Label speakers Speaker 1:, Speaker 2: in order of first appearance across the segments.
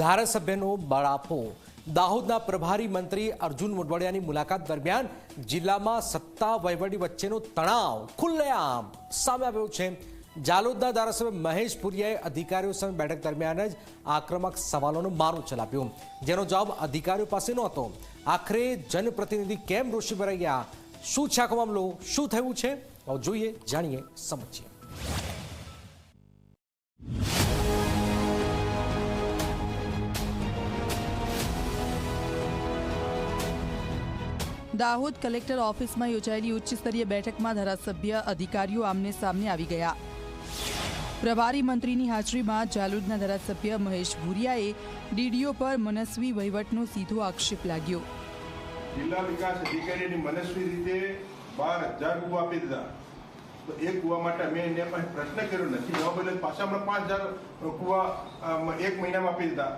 Speaker 1: ધારાસભ્યનો બળાપો દાહોદના પ્રભારી મંત્રી અર્જુન મોઢવાડિયાની મુલાકાત દરમિયાન જિલ્લામાં સત્તા વહીવટી વચ્ચેનો તણાવ ખુલ્લેઆમ સામે આવ્યો છે. જાલોદના ધારાસભ્ય મહેશ પુરિયાએ અધિકારીઓ સામે બેઠક દરમિયાન જ આક્રમક સવાલોનો મારો ચલાવ્યો જેનો જવાબ અધિકારીઓ પાસે નહોતો આખરે જનપ્રતિનિધિ કેમ રોષી ભરાઈ ગયા? શું છે આખો મામલો શું થયું છે? જોઈએ, જાણીએ, સમજીએ.
Speaker 2: દાહોદ કલેક્ટર ઓફિસમાં યોજાયેલી ઉચ્ચ સ્તરીય બેઠકમાં ધારાસભ્ય અધિકારીઓ આમને સામને આવી ગયા. પ્રભારી મંત્રીની હાજરીમાં જાલુદના ધારાસભ્ય મહેશ ભુરિયાએ ડીડીઓ પર મનસ્વી વહીવટનો સીધો આક્ષેપ લાગ્યો.
Speaker 3: જિલ્લા વિકાસ અધિકારીની મનસ્વી રીતે બાર હજાર કુવા આપી દીધા. તો એ કુવા માટે મેં એને પ્રશ્ન કર્યો નથી. જવાબ એટલે પાછા હમણાં પાંચ હજાર કુવા એક મહિનામાં આપી દીધા.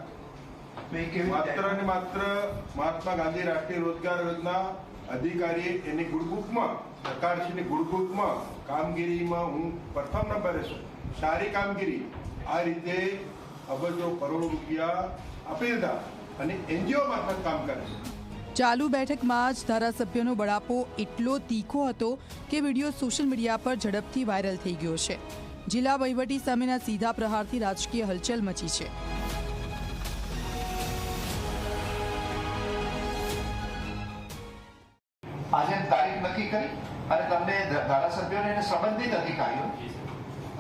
Speaker 3: માત્ર ને માત્ર મહાત્મા ગાંધી રાષ્ટ્રીય રોજગાર યોજના અધિકારી એની ગુડબુકમાં સરકારશ્રીની ગુડબુકમાં કામગીરીમાં હું પ્રથમ નંબરે છું. સારી કામગીરી આ રીતે અબજો કરોડો રૂપિયા આપી દીધા અને એનજીઓ મારફત કામ કરે છે.
Speaker 2: ચાલુ બેઠકમાં જ ધારાસભ્યનો બળાપો એટલો તીખો હતો કે વીડિયો સોશિયલ મીડિયા પર ઝડપથી વાયરલ થઈ ગયો છે. જિલ્લા વહીવટી સામેના સીધા પ્રહારથી રાજકીય હલચલ મચી છે.
Speaker 4: આજે તારીખ નક્કી કરી અને તમને ધારાસભ્યોને અને સંબંધિત અધિકારીઓ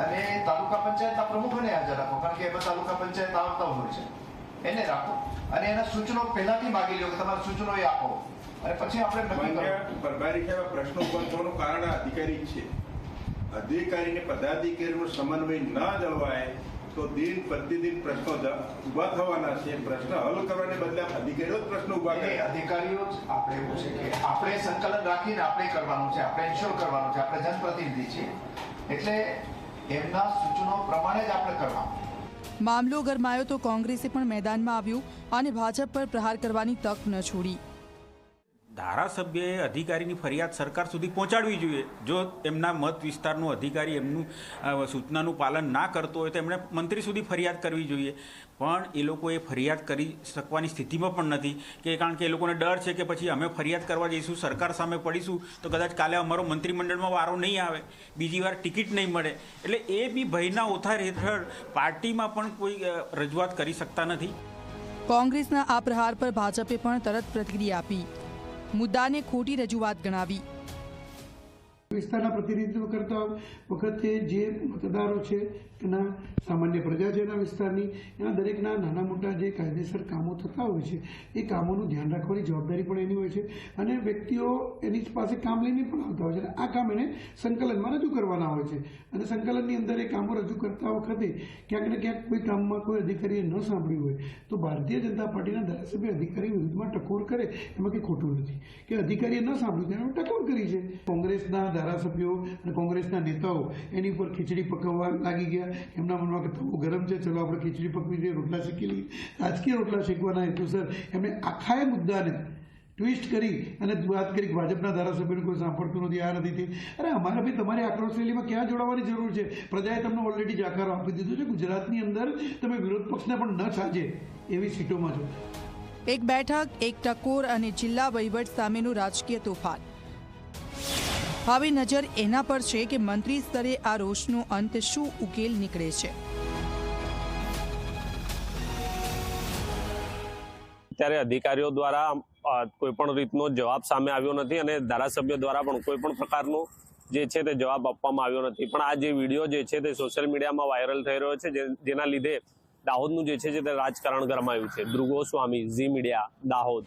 Speaker 4: અને તાલુકા પંચાયતના પ્રમુખોને હાજર રાખો કારણ કે એમાં તાલુકા પંચાયત આવતા હોય છે. એને રાખો અને એના સૂચનો પહેલાથી માગી લ્યો કે તમારા સૂચનો એ આપો. અને પછી આપણે નક્કી
Speaker 3: પ્રભારી સાહેબ પ્રશ્ન ઊભા થવાનું કારણ અધિકારી છે. અધિકારીને પદાધિકારીનો સમન્વય ના જળવાય તો દિન પ્રતિદિન પ્રશ્નો ઊભા થવાના છે. પ્રશ્ન હલ કરવાને બદલે અધિકારીઓ જ પ્રશ્ન
Speaker 4: ઊભા
Speaker 3: કરે.
Speaker 4: અધિકારીઓ જ આપણે એવું છે કે આપણે સંકલન રાખીને આપણે કરવાનું છે આપણે ઇન્શ્યોર કરવાનું છે આપણે જનપ્રતિનિધિ છીએ. એટલે એમના સૂચનો પ્રમાણે જ આપણે કરવાનું.
Speaker 2: મામલો ગરમાયો તો કોંગ્રેસે પણ મેદાનમાં આવ્યું અને ભાજપ પર પ્રહાર કરવાની તક ન છોડી.
Speaker 5: ધારાસભ્યએ અધિકારીની ફરિયાદ સરકાર સુધી પહોંચાડવી જોઈએ. જો એમના મત વિસ્તારનો અધિકારી એમનું સૂચનાનું પાલન ના કરતો હોય તો એમણે મંત્રી સુધી ફરિયાદ કરવી જોઈએ. પણ એ લોકોએ ફરિયાદ કરી શકવાની સ્થિતિમાં પણ નથી. કે કારણ કે એ લોકોને ડર છે કે પછી અમે ફરિયાદ કરવા જઈશું, સરકાર સામે પડીશું, તો કદાચ કાલે અમારો મંત્રીમંડળમાં વારો નહીં આવે, બીજી વાર ટિકિટ નહીં મળે. એટલે એ બી ભયના ઓથાર હેઠળ પાર્ટીમાં પણ કોઈ રજૂઆત કરી શકતા નથી.
Speaker 2: કોંગ્રેસના આ પ્રહાર પર ભાજપે પણ તરત પ્રતિક્રિયા આપી. મુદ્દાને ખોટી રજૂઆત ગણાવી.
Speaker 6: વિસ્તારના પ્રતિનિધિત્વ કરતા વખતે જે મતદારો છે, એના સામાન્ય પ્રજા છે એના વિસ્તારની, એના દરેકના નાના મોટા જે કાયદેસર કામો થતા હોય છે, એ કામોનું ધ્યાન રાખવાની જવાબદારી પણ એની હોય છે અને વ્યક્તિઓ એની પાસે કામ લઈને પણ આવતા હોય છે આ કામ એને સંકલનમાં રજૂ કરવાના હોય છે. અને સંકલનની અંદર એ કામો રજૂ કરતા વખતે ક્યાંક ને ક્યાંક કોઈ કામમાં કોઈ અધિકારીએ ન સાંભળ્યું હોય, તો ભારતીય જનતા પાર્ટીના ધારાસભ્ય અધિકારી વિરુદ્ધમાં ટકોર કરે, એમાં કંઈ ખોટું નથી. કે અધિકારીએ ન સાંભળ્યું તો એણે ટકોર કરી છે. કોંગ્રેસના ધારાસભ્યો અને કોંગ્રેસના નેતાઓ એની ઉપર ખીચડી પકવવા લાગી ગયા. એમના મનમાં કે તવો ગરમ છે, ચલો આપણે ખીચડી પકવી જોઈએ, રોટલા શેકી લઈએ. રાજકીય રોટલા શેકવાના હેતુસર એમણે આખા એ મુદ્દાને ટ્વિસ્ટ કરી અને વાત કરી ભાજપના ધારાસભ્યોને કોઈ સાંભળતું નથી, આ નથી અરે અમારે ભાઈ તમારી આક્રોશ રેલીમાં ક્યાં જોડાવાની જરૂર છે? પ્રજાએ તમને ઓલરેડી જાકારો આપી દીધો છે. ગુજરાતની અંદર તમે વિરોધ પક્ષને પણ ન સાજે એવી સીટોમાં છો.
Speaker 2: એક બેઠક, એક ટકોર અને જિલ્લા વહીવટ સામેનું રાજકીય તોફાન. હવે નજર એના પર છે કે મંત્રી સ્તરે આ રોષનો અંત શું ઉકેલ નીકળે છે?
Speaker 7: ત્યારે અધિકારીઓ દ્વારા કોઈ પણ રીતનો જવાબ સામે આવ્યો નથી અને ધારાસભ્ય દ્વારા પણ કોઈ પણ પ્રકારનો જે છે તે જવાબ આપવામાં આવ્યો નથી. પણ આ જે વીડિયો જે છે તે સોશિયલ મીડિયામાં વાયરલ થઈ રહ્યો છે જેના લીધે દાહોદનું જે છે તે રાજકારણ ગરમાયું છે. ધ્રુવો સ્વામી, ઝી મીડિયા, દાહોદ.